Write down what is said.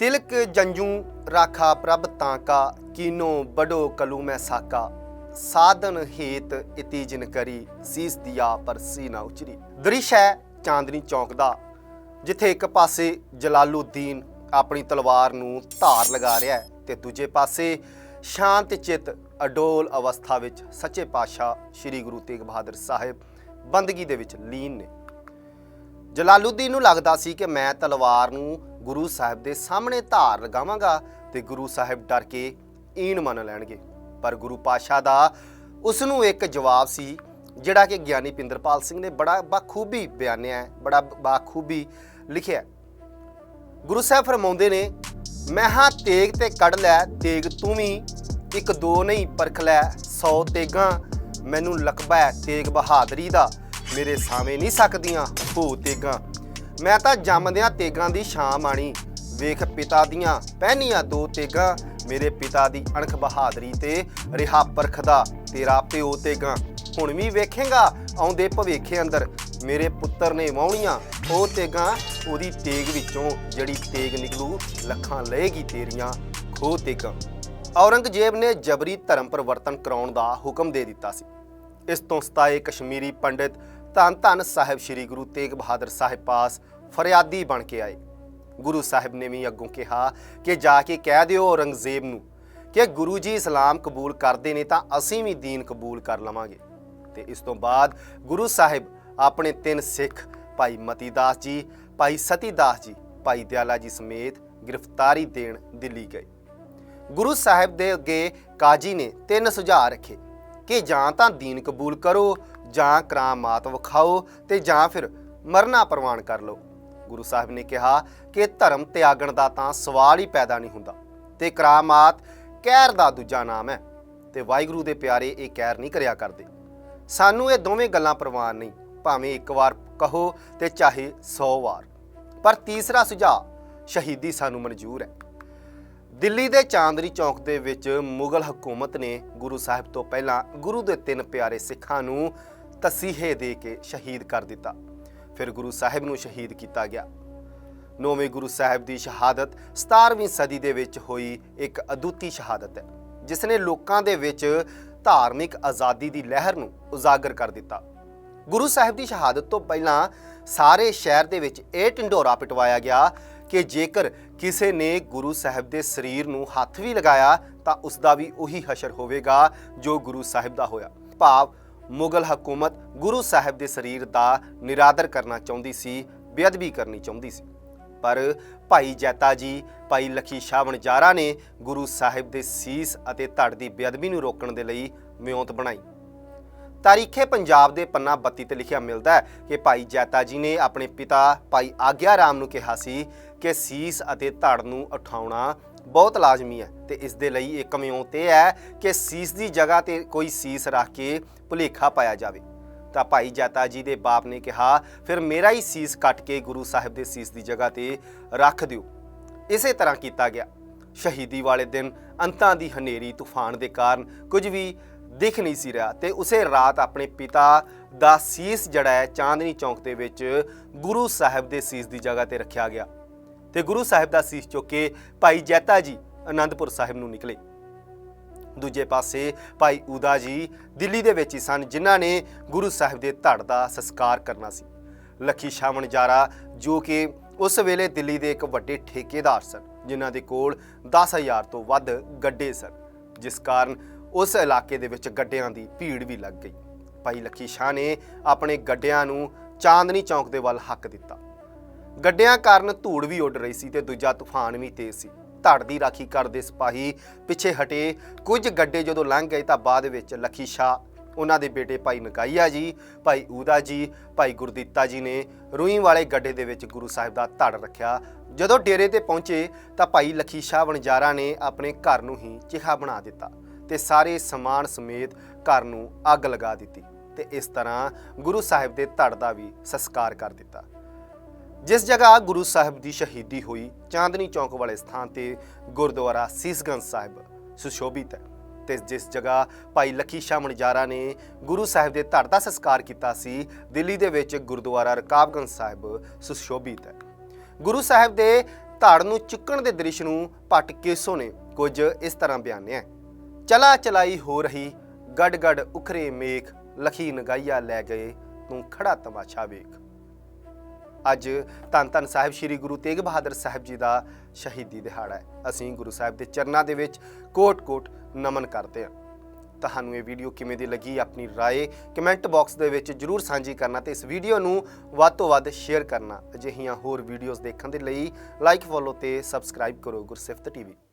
ਤਿਲਕ ਜੰਜੂ ਰਾਖਾ ਪ੍ਰਭ ਤਾਂ ਕਾ, ਕੀਨੋ ਬਡੋ ਕਲੂ ਮੈਂ ਸਾਕਾ। ਸਾਧਨ ਹੇਤ ਇਤੀ ਜਿਨ ਕਰੀ, ਸੀਸ ਦਿਆ ਪਰ ਸੀ ਨਾ ਉਚਰੀ। ਦ੍ਰਿਸ਼ ਹੈ ਚਾਂਦਨੀ ਚੌਕ ਦਾ, ਜਿੱਥੇ ਇੱਕ ਪਾਸੇ ਜਲਾਲੂਦੀਨ ਆਪਣੀ ਤਲਵਾਰ ਨੂੰ ਧਾਰ ਲਗਾ ਰਿਹਾ ਹੈ ਤੇ ਦੂਜੇ ਪਾਸੇ ਸ਼ਾਂਤ ਚਿੱਤ ਅਡੋਲ ਅਵਸਥਾ ਵਿੱਚ ਸੱਚੇ ਪਾਤਸ਼ਾਹ ਸ੍ਰੀ ਗੁਰੂ ਤੇਗ ਬਹਾਦਰ ਸਾਹਿਬ ਬੰਦਗੀ ਦੇ ਵਿੱਚ ਲੀਨ ਨੇ। ਜਲਾਲੂਦੀਨ ਨੂੰ ਲੱਗਦਾ ਸੀ ਕਿ ਮੈਂ ਤਲਵਾਰ ਨੂੰ ਗੁਰੂ ਸਾਹਿਬ ਦੇ ਸਾਹਮਣੇ ਧਾਰ ਲਗਾਵਾਂਗਾ ਤੇ ਗੁਰੂ ਸਾਹਿਬ ਡਰ ਕੇ ਈਨ ਮੰਨ ਲੈਣਗੇ। ਪਰ ਗੁਰੂ ਪਾਸ਼ਾ ਦਾ ਉਸ ਨੂੰ ਇੱਕ ਜਵਾਬ ਸੀ, ਜਿਹੜਾ ਕਿ ਗਿਆਨੀ ਪਿੰਦਰਪਾਲ ਸਿੰਘ ਨੇ ਬੜਾ ਬਾਖੂਬੀ ਬਿਆਨਿਆ ਬੜਾ ਬਾਖੂਬੀ ਲਿਖਿਆ ਗੁਰੂ ਸਾਹਿਬ ਫਰਮਾਉਂਦੇ ਨੇ, ਮੈਂ ਹਾਂ ਤੇਗ ਤੇ ਕੱਢ ਲੈ, ਤੇਗ ਤੂੰ ਵੀ ਇੱਕ ਦੋ ਨਹੀਂ ਪਰਖ ਲੈ 100 ਤੇਗਾਂ ਮੈਨੂੰ ਲਕਬਾ ਤੇਗ ਬਹਾਦਰੀ ਦਾ, ਮੇਰੇ ਸਾਵੇਂ ਨਹੀਂ ਸਕਦੀਆਂ ਹੋ ਤੇਗਾਂ। ਮੈਂ ਤਾਂ ਜੰਮਦਿਆਂ ਤੇਗਾਂ ਦੀ ਛਾਂ ਮਾਣੀ। ਵੇਖ ਪਿਤਾ ਦੀਆਂ ਪਹਿਨੀਆਂ ਦੋ ਤੇਗਾਂ, ਮੇਰੇ ਪਿਤਾ ਦੀ ਅਣਖ ਬਹਾਦਰੀ ਤੇ ਰਿਹਾ ਪਰਖਦਾ ਤੇਰਾ ਪਿਓ ਤੇਗਾਂ। ਹੁਣ ਵੀ ਵੇਖੇਗਾ, ਆਉਂਦੇ ਭਵਿੱਖੇ ਅੰਦਰ। ਮੇਰੇ ਪੁੱਤਰ ਨੇ ਵਾਉਣੀਆਂ ਉਹ ਤੇਗਾਂ, ਉਹਦੀ ਤੇਗ ਵਿੱਚੋਂ ਜਿਹੜੀ ਤੇਗ ਨਿਕਲੂ, ਲੱਖਾਂ ਲਏਗੀ ਤੇਰੀਆਂ ਖੋ ਤੇਗਾਂ। ਔਰੰਗਜ਼ੇਬ ਨੇ ਜਬਰੀ ਧਰਮ ਪਰਿਵਰਤਨ ਕਰਾਉਣ ਦਾ ਹੁਕਮ ਦੇ ਦਿੱਤਾ ਸੀ। ਇਸ ਤੋਂ ਸਤਾਏ ਕਸ਼ਮੀਰੀ ਪੰਡਿਤ ਧੰਨ ਧੰਨ ਸਾਹਿਬ ਸ੍ਰੀ ਗੁਰੂ ਤੇਗ ਬਹਾਦਰ ਸਾਹਿਬ ਪਾਸ ਫਰਿਆਦੀ ਬਣ ਕੇ ਆਏ। ਗੁਰੂ ਸਾਹਿਬ ਨੇ ਵੀ ਅੱਗੋਂ ਕਿਹਾ ਕਿ ਜਾ ਕੇ ਕਹਿ ਦਿਓ ਔਰੰਗਜ਼ੇਬ ਨੂੰ ਕਿ ਗੁਰੂ ਜੀ ਇਸਲਾਮ ਕਬੂਲ ਕਰਦੇ ਨੇ ਤਾਂ ਅਸੀਂ ਵੀ ਦੀਨ ਕਬੂਲ ਕਰ ਲਵਾਂਗੇ। ਤੇ ਇਸ ਤੋਂ ਬਾਅਦ ਗੁਰੂ ਸਾਹਿਬ ਆਪਣੇ ਤਿੰਨ ਸਿੱਖ, ਭਾਈ ਮਤੀਦਾਸ ਜੀ, ਭਾਈ ਸਤੀਦਾਸ ਜੀ, ਭਾਈ ਦਿਆਲਾ ਜੀ ਸਮੇਤ ਗ੍ਰਿਫਤਾਰੀ ਦੇਣ ਦਿੱਲੀ ਗਏ। ਗੁਰੂ ਸਾਹਿਬ ਦੇ ਅੱਗੇ ਕਾਜੀ ਨੇ ਤਿੰਨ ਸੁਝਾਅ ਰੱਖੇ। ਕਿ ਜਾਂ ਤਾਂ ਦੀਨ ਕਬੂਲ ਕਰੋ, ਜਾਂ ਕਰਾਮਾਤ ਵਿਖਾਓ ਤੇ ਜਾਂ ਫਿਰ ਮਰਨਾ ਪ੍ਰਵਾਨ ਕਰ ਲਓ। ਗੁਰੂ ਸਾਹਿਬ ਨੇ ਕਿਹਾ ਕਿ ਧਰਮ ਤਿਆਗਣ ਦਾ ਤਾਂ ਸਵਾਲ ਹੀ ਪੈਦਾ ਨਹੀਂ ਹੁੰਦਾ ਤੇ ਕਰਾਮਾਤ ਕਹਿਰ ਦਾ ਦੂਜਾ ਨਾਮ ਹੈ ਤੇ ਵਾਹਿਗੁਰੂ ਦੇ ਪਿਆਰੇ ਇਹ ਕਹਿਰ ਨਹੀਂ ਕਰਿਆ ਕਰਦੇ। ਸਾਨੂੰ ਇਹ ਦੋਵੇਂ ਗੱਲਾਂ ਪ੍ਰਵਾਨ ਨਹੀਂ, ਭਾਵੇਂ ਇੱਕ ਵਾਰ ਕਹੋ ਤੇ ਚਾਹੇ 100 ਵਾਰ। ਪਰ ਤੀਸਰਾ ਸੁਝਾਅ ਸ਼ਹੀਦੀ ਸਾਨੂੰ ਮਨਜ਼ੂਰ ਹੈ। ਦਿੱਲੀ ਦੇ ਚਾਂਦਨੀ ਚੌਕ ਦੇ ਵਿੱਚ ਮੁਗਲ ਹਕੂਮਤ ਨੇ ਗੁਰੂ ਸਾਹਿਬ ਤੋਂ ਪਹਿਲਾਂ ਗੁਰੂ ਦੇ ਤਿੰਨ ਪਿਆਰੇ ਸਿੱਖਾਂ ਨੂੰ ਤਸੀਹੇ ਦੇ ਕੇ ਸ਼ਹੀਦ ਕਰ ਦਿੱਤਾ। ਫਿਰ ਗੁਰੂ ਸਾਹਿਬ ਨੂੰ ਸ਼ਹੀਦ ਕੀਤਾ ਗਿਆ। ਨੌਵੇਂ ਗੁਰੂ ਸਾਹਿਬ ਦੀ ਸ਼ਹਾਦਤ 17ਵੀਂ ਸਦੀ ਦੇ ਵਿੱਚ ਹੋਈ ਇੱਕ ਅਦੁੱਤੀ ਸ਼ਹਾਦਤ ਹੈ ਜਿਸ ਨੇ ਲੋਕਾਂ ਦੇ ਵਿੱਚ ਧਾਰਮਿਕ ਆਜ਼ਾਦੀ ਦੀ ਲਹਿਰ ਨੂੰ ਉਜਾਗਰ ਕਰ ਦਿੱਤਾ। ਗੁਰੂ ਸਾਹਿਬ ਦੀ ਸ਼ਹਾਦਤ ਤੋਂ ਪਹਿਲਾਂ ਸਾਰੇ ਸ਼ਹਿਰ ਦੇ ਵਿੱਚ ਇਹ ਢਿੰਡੋਰਾ ਪਿਟਵਾਇਆ ਗਿਆ ਕਿ ਜੇਕਰ ਕਿਸੇ ਨੇ ਗੁਰੂ ਸਾਹਿਬ ਦੇ ਸਰੀਰ ਨੂੰ ਹੱਥ ਵੀ ਲਗਾਇਆ, ਤਾਂ ਉਸ ਦਾ ਵੀ ਉਹੀ ਹਸ਼ਰ ਹੋਵੇਗਾ ਜੋ ਗੁਰੂ ਸਾਹਿਬ ਦਾ ਹੋਇਆ। ਭਾਵ ਮੁਗਲ ਹਕੂਮਤ ਗੁਰੂ ਸਾਹਿਬ ਦੇ ਸਰੀਰ ਦਾ ਨਿਰਾਦਰ ਕਰਨਾ ਚਾਹੁੰਦੀ ਸੀ, ਬੇਅਦਬੀ ਕਰਨੀ ਚਾਹੁੰਦੀ ਸੀ। ਪਰ ਭਾਈ ਜੈਤਾ ਜੀ, ਭਾਈ ਲਖੀ ਸ਼ਾਹ ਵਣਜਾਰਾ ਨੇ ਗੁਰੂ ਸਾਹਿਬ ਦੇ ਸੀਸ ਅਤੇ ਧੜ ਦੀ ਬੇਅਦਬੀ ਨੂੰ ਰੋਕਣ ਦੇ ਲਈ ਮਿਉਂਤ ਬਣਾਈ। ਤਾਰੀਖੇ ਪੰਜਾਬ ਦੇ ਪੰਨਾ 32 ਤੇ ਲਿਖਿਆ ਮਿਲਦਾ ਹੈ ਕਿ ਭਾਈ ਜੈਤਾ ਜੀ ਨੇ ਆਪਣੇ ਪਿਤਾ, ਭਾਈ ਆਗਿਆ ਰਾਮ ਨੂੰ ਕਿਹਾ ਸੀ ਕਿ ਸੀਸ ਅਤੇ ਧੜ ਨੂੰ ਉਠਾਉਣਾ ਬਹੁਤ ਲਾਜ਼ਮੀ ਹੈ ਤੇ ਇਸ ਦੇ ਲਈ ਇੱਕ ਮਿਉਂਤ ਇਹ ਹੈ ਕਿ ਸੀਸ ਦੀ ਜਗ੍ਹਾ ਤੇ ਕੋਈ ਸੀਸ ਰੱਖ ਕੇ ਭੁਲੇਖਾ ਪਾਇਆ ਜਾਵੇ। ਤਾਂ ਭਾਈ ਜਾਤਾ ਜੀ ਦੇ ਬਾਪ ਨੇ ਕਿਹਾ, ਫਿਰ ਮੇਰਾ ਹੀ ਸੀਸ ਕੱਟ ਕੇ ਗੁਰੂ ਸਾਹਿਬ ਦੇ ਸੀਸ ਦੀ ਜਗ੍ਹਾ ਤੇ ਰੱਖ ਦਿਓ। ਇਸੇ ਤਰ੍ਹਾਂ ਕੀਤਾ ਗਿਆ। ਸ਼ਹੀਦੀ ਵਾਲੇ ਦਿਨ ਅੰਤਾਂ ਦੀ ਹਨੇਰੀ ਤੂਫਾਨ ਦੇ ਕਾਰਨ ਕੁਝ ਵੀ ਦਿਖ ਨਹੀਂ ਸੀ ਰਿਹਾ ਤੇ ਉਸੇ ਰਾਤ ਆਪਣੇ ਪਿਤਾ ਦਾ ਸੀਸ ਜੜਾ ਹੈ ਚਾਂਦਨੀ ਚੌਂਕ ਦੇ ਵਿੱਚ ਗੁਰੂ ਸਾਹਿਬ ਦੇ ਸੀਸ ਦੀ ਜਗ੍ਹਾ ਤੇ ਰੱਖਿਆ ਗਿਆ। ਤੇ ਗੁਰੂ ਸਾਹਿਬ ਦਾ ਸੀਸ ਚੁੱਕ ਕੇ ਭਾਈ ਜੈਤਾ ਜੀ ਆਨੰਦਪੁਰ ਸਾਹਿਬ ਨੂੰ ਨਿਕਲੇ। ਦੂਜੇ ਪਾਸੇ ਭਾਈ ਊਦਾ ਜੀ ਦਿੱਲੀ ਦੇ ਵਿੱਚ ਹੀ ਸਨ, ਜਿਨ੍ਹਾਂ ਨੇ ਗੁਰੂ ਸਾਹਿਬ ਦੇ ਧੜ ਦਾ ਸੰਸਕਾਰ ਕਰਨਾ ਸੀ। ਲੱਖੀ ਸ਼ਾਹ ਜਾਰਾ, ਜੋ ਕਿ ਉਸ ਵੇਲੇ ਦਿੱਲੀ ਦੇ ਇੱਕ ਵੱਡੇ ਠੇਕੇਦਾਰ ਸਨ, ਜਿਨ੍ਹਾਂ ਦੇ ਕੋਲ 10000 ਤੋਂ ਵੱਧ ਗੱਡੇ ਸਨ, ਜਿਸ ਕਾਰਨ ਉਸ ਇਲਾਕੇ ਦੇ ਵਿੱਚ ਗੱਡਿਆਂ ਦੀ ਭੀੜ ਵੀ ਲੱਗ ਗਈ। ਭਾਈ ਲੱਖੀ ਸ਼ਾਹ ਨੇ ਆਪਣੇ ਗੱਡਿਆਂ ਨੂੰ ਚਾਂਦਨੀ ਚੌਂਕ ਦੇ ਵੱਲ ਹੱਕ ਦਿੱਤਾ। ਗੱਡਿਆਂ ਕਾਰਨ ਧੂੜ ਵੀ ਉੱਡ ਰਹੀ ਸੀ ਤੇ ਦੂਜਾ ਤੂਫਾਨ ਵੀ ਤੇਜ਼ ਸੀ। ਧੜ ਦੀ ਰਾਖੀ ਕਰਦੇ ਸਿਪਾਹੀ ਪਿੱਛੇ ਹਟੇ। ਕੁਝ ਗੱਡੇ ਜਦੋਂ ਲੰਘ ਗਏ ਤਾਂ ਬਾਅਦ ਵਿੱਚ ਲਖੀ ਸ਼ਾਹ, ਉਹਨਾਂ ਦੇ ਬੇਟੇ ਭਾਈ ਨਕਾਈਆ ਜੀ, ਭਾਈ ਊਦਾ ਜੀ, ਭਾਈ ਗੁਰਦੀਤਾ ਜੀ ਨੇ ਰੂਈ ਵਾਲੇ ਗੱਡੇ ਦੇ ਵਿੱਚ ਗੁਰੂ ਸਾਹਿਬ ਦਾ ਧੜ ਰੱਖਿਆ। ਜਦੋਂ ਡੇਰੇ ਤੇ ਪਹੁੰਚੇ ਤਾਂ ਭਾਈ ਲਖੀ ਸ਼ਾਹ ਵਣਜਾਰਾ ਨੇ ਆਪਣੇ ਘਰ ਨੂੰ ਹੀ ਚਿਹਾ ਬਣਾ ਦਿੱਤਾ ਤੇ ਸਾਰੇ ਸਮਾਨ ਸਮੇਤ ਘਰ ਨੂੰ ਅੱਗ ਲਗਾ ਦਿੱਤੀ ਤੇ ਇਸ ਤਰ੍ਹਾਂ ਗੁਰੂ ਸਾਹਿਬ ਦੇ ਧੜ ਦਾ ਵੀ ਸੰਸਕਾਰ ਕਰ ਦਿੱਤਾ। ਜਿਸ ਜਗ੍ਹਾ ਗੁਰੂ ਸਾਹਿਬ ਦੀ ਸ਼ਹੀਦੀ ਹੋਈ, ਚਾਂਦਨੀ ਚੌਂਕ ਵਾਲੇ ਸਥਾਨ ਤੇ ਗੁਰਦੁਆਰਾ ਸੀਸਗੰਜ ਸਾਹਿਬ ਸੁਸ਼ੋਭਿਤ ਹੈ ਤੇ ਜਿਸ ਜਗ੍ਹਾ ਭਾਈ ਲੱਖੀ ਸ਼ਾਹ ਮਣਜਾਰਾ ਨੇ ਗੁਰੂ ਸਾਹਿਬ ਦੇ ਧੜ ਦਾ ਸੰਸਕਾਰ ਕੀਤਾ ਸੀ, ਦਿੱਲੀ ਦੇ ਵਿੱਚ ਗੁਰਦੁਆਰਾ ਰਕਾਬਗੰਜ ਸਾਹਿਬ ਸੁਸ਼ੋਭਿਤ ਹੈ। ਗੁਰੂ ਸਾਹਿਬ ਦੇ ਧੜ ਨੂੰ ਚੁੱਕਣ ਦੇ ਦ੍ਰਿਸ਼ ਨੂੰ ਭੱਟ ਕੇਸੋ ਨੇ ਕੁਝ ਇਸ ਤਰ੍ਹਾਂ ਬਿਆਨਿਆ ਚਲਾ ਚਲਾਈ ਹੋ ਰਹੀ ਗੜ ਗੜ ਉਖਰੇ ਮੇਖ, ਲਖੀ ਨਗਾਈਆ ਲੈ ਗਏ, ਤੂੰ ਖੜਾ ਤਮਾਸ਼ਾ ਵੇਖ। ਅੱਜ ਧੰਨ ਧੰਨ ਸਾਹਿਬ ਸ੍ਰੀ ਗੁਰੂ ਤੇਗ ਬਹਾਦਰ ਸਾਹਿਬ ਜੀ ਦਾ ਸ਼ਹੀਦੀ ਦਿਹਾੜਾ ਹੈ ਅਸੀਂ ਗੁਰੂ ਸਾਹਿਬ ਦੇ ਚਰਨਾਂ ਦੇ ਵਿੱਚ ਕੋਟ-ਕੋਟ ਨਮਨ ਕਰਦੇ ਹਾਂ ਤੁਹਾਨੂੰ ਇਹ ਵੀਡੀਓ ਕਿਵੇਂ ਦੀ ਲੱਗੀ ਆਪਣੀ رائے ਕਮੈਂਟ ਬਾਕਸ ਦੇ ਵਿੱਚ ਜਰੂਰ ਸਾਂਝੀ ਕਰਨਾ ਤੇ ਇਸ ਵੀਡੀਓ ਨੂੰ ਵੱਧ ਤੋਂ ਵੱਧ ਸ਼ੇਅਰ ਕਰਨਾ ਅਜਿਹੀਆਂ ਹੋਰ ਵੀਡੀਓਜ਼ ਦੇਖਣ ਦੇ ਲਈ ਲਾਈਕ ਫੋਲੋ ਤੇ ਸਬਸਕ੍ਰਾਈਬ ਕਰੋ ਗੁਰਸਿਫਤ ਟੀਵੀ